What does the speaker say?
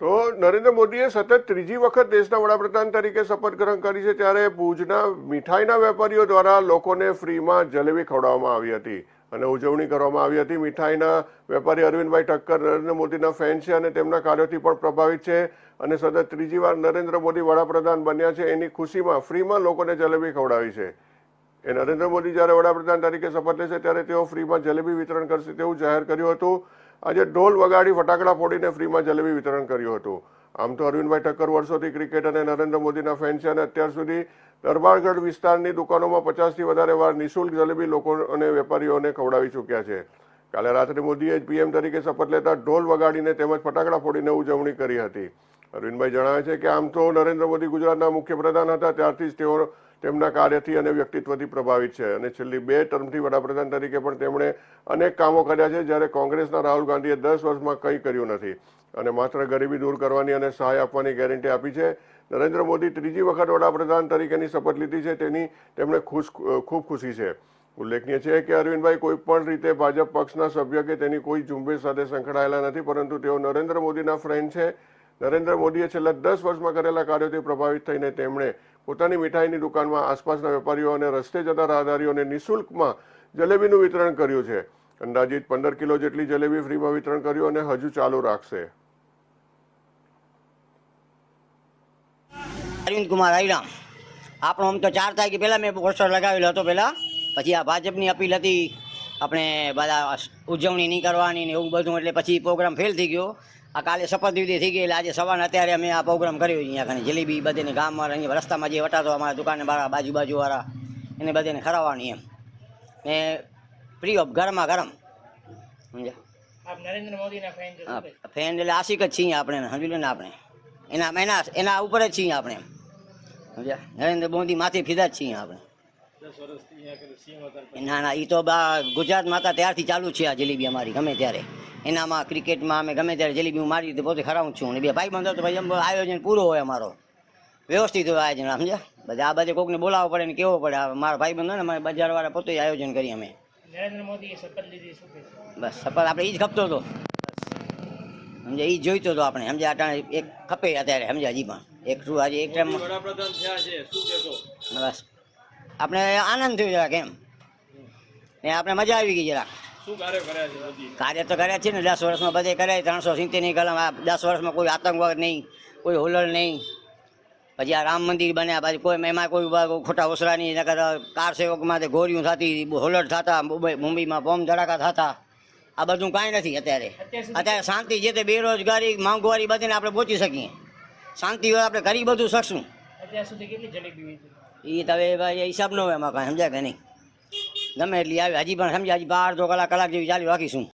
તો નરેન્દ્ર મોદીએ સતત ત્રીજી વખત દેશના વડાપ્રધાન તરીકે શપથ ગ્રહણ કરી છે ત્યારે ભુજના મીઠાઈના વેપારીઓ દ્વારા લોકોને ફ્રીમાં જલેબી ખવડાવવામાં આવી હતી અને ઉજવણી કરવામાં આવી હતી. મીઠાઈના વેપારી અરવિંદભાઈ ઠક્કર નરેન્દ્ર મોદીના ફેન છે અને તેમના કાર્યોથી પણ પ્રભાવિત છે અને સતત ત્રીજી વાર નરેન્દ્ર મોદી વડાપ્રધાન બન્યા છે. એની ખુશીમાં ફ્રીમાં લોકોને જલેબી ખવડાવી છે. એ નરેન્દ્ર મોદી જ્યારે વડાપ્રધાન તરીકે શપથ લેશે ત્યારે તેઓ ફ્રીમાં જલેબી વિતરણ કરશે તેવું જાહેર કર્યું હતું. આજે ઢોલ વગાડી ફટાકડા ફોડીને ફ્રીમાં જલેબી વિતરણ કર્યું હતું. આમ તો અરવિંદભાઈ ઠક્કર વર્ષોથી ક્રિકેટ અને નરેન્દ્ર મોદીના ફેન છે અને અત્યાર સુધી દરબારગઢ વિસ્તારની દુકાનોમાં પચાસથી વધારે વાર નિઃશુલ્ક જલેબી લોકો અને વેપારીઓને ખવડાવી ચૂક્યા છે. કાલે રાત્રે મોદીએ પીએમ તરીકે શપથ લેતા ઢોલ વગાડીને તેમજ ફટાકડા ફોડીને ઉજવણી કરી હતી. અરવિંદભાઈ જણાવે છે કે આમ તો નરેન્દ્ર મોદી ગુજરાતના મુખ્યપ્રધાન હતા, ત્યારથી જ તેઓ તેમના કાર્યથી અને વ્યક્તિત્વથી પ્રભાવિત છે. અને છેલ્લી બે ટર્મથી વડાપ્રધાન તરીકે પણ તેમણે અનેક કામો કર્યા છે, જ્યારે કોંગ્રેસના રાહુલ ગાંધીએ દસ વર્ષમાં કંઈ કર્યું નથી. અને માત્ર ગરીબી દૂર કરવાની અને સહાય આપવાની ગેરંટી આપી છે. નરેન્દ્ર મોદી ત્રીજી વખત વડાપ્રધાન તરીકેની શપથ લીધી છે, તેની તેમણે ખુશ, ખૂબ ખુશી છે. ઉલ્લેખનીય છે કે અરવિંદભાઈ કોઈ પણ રીતે ભાજપ પક્ષના સભ્ય કે તેની કોઈ ઝુંબેશ સાથે સંકળાયેલા નથી, પરંતુ તેઓ નરેન્દ્ર મોદીના ફ્રેન્ડ છે. નરેન્દ્ર મોદીએ છેલ્લા દસ વર્ષમાં કરેલા કાર્યોથી પ્રભાવિત થઈને તેમણે પોતાની મીઠાઈની દુકાનમાં આસપાસના વેપારીઓ અને રસ્તે જતા રાહદારીઓને નિઃશુલ્કમાં જલેબીનું વિતરણ કર્યું છે. અંદાજિત પંદર કિલો જેટલી જલેબી ફ્રીમાં વિતરણ કર્યું અને હજુ ચાલુ રાખશે. અરવિંદ કુમાર હરિરામ, આપણો આમ તો ચાર તારીખે પહેલાં મેં પોસ્ટર લગાવેલો હતો પહેલાં. પછી આ ભાજપની અપીલ હતી, આપણે બધા ઉજવણી નહીં કરવાની ને એવું બધું, એટલે પછી પ્રોગ્રામ ફેલ થઈ ગયો. આ કાલે શપથવિધિ થઈ ગઈ એટલે આજે સવારે અત્યારે અમે આ પ્રોગ્રામ કર્યો અહીંયા ખાલી જલેબી બધીને ગામમાં અહીંયા રસ્તામાં જે વટાતો અમારા દુકાને બારા બાજુ બાજુવાળા એને બધાને ખરાવવાની એમ. ને ફ્રી ઓફ ગરમા ગરમ. સમજ્યા? ફેન એટલે આશિક જ છીએ આપણે સમજી લો ને આપણે. એના એના એના ઉપર જ છીએ આપણે. સમજ્યા? નરેન્દ્ર મોદી માથે ફીધા જ છીએ આપણે. ના ના એ તો બા ગુજરાતમાં હતા ત્યારથી ચાલુ છે આ જલેબી અમારી ગમે ત્યારે. એનામાં ક્રિકેટમાં અમે ગમે ત્યારે જલેબી હું મારી રીતે પોતે ખરાવું છું. અને બે ભાઈ બંધો તો ભાઈ એમ આયોજન પૂરો હોય અમારો. વ્યવસ્થિત હોય આયોજન સમજ્યા? બધા આ બધે કોકને બોલાવવો પડે ને કેવો પડે. મારા ભાઈ બંધો ને અમારે બજારવાળા પોતે આયોજન કરીએ અમે. નરેન્દ્ર મોદીએ શપથ લીધી બસ સફળ આપણે એ જ ખપતો હતો. સમજે એ જોઈતો હતો આપણે. સમજે અટાણે એક ખપે અત્યારે સમજે હજી પણ. એક શું આજે એક ટાઈમ વડાપ્રધાન થયા છે. શું કહેશો? બસ. આપણે આનંદ થયો જરાક એમ. ને આપણે મજા આવી ગઈ જરાક. કાર્ય તો કર્યા છે ને દસ વર્ષમાં બધે કર્યા ત્રણસો સિત્તેરની કલમ આ દસ વર્ષમાં કોઈ આતંકવાદ નહીં કોઈ હુલડ નહીં. પછી આ રામ મંદિર બન્યા પછી કોઈ એમાં કોઈ ખોટા ઓસરા નહીં નકર કાર સેવકમાં તે ગોળીઓ થતી હોલડ થતા મુંબઈ મુંબઈમાં બોમ્બ ધડાકા થતા. આ બધું કાંઈ નથી અત્યારે. અત્યારે શાંતિ જે તે બેરોજગારી મોંઘવારી બધીને આપણે પહોંચી શકીએ. શાંતિ હોય આપણે કરી બધું શકશું. એ તો હવે ભાઈ હિસાબ ન હોય એમાં કાંઈ સમજ્યા કે નહીં? ગમે એટલી આવે. હજી પણ સમજ્યા હજી બાર તો કલાક કલાક જેવી ચાલુ રાખીશું.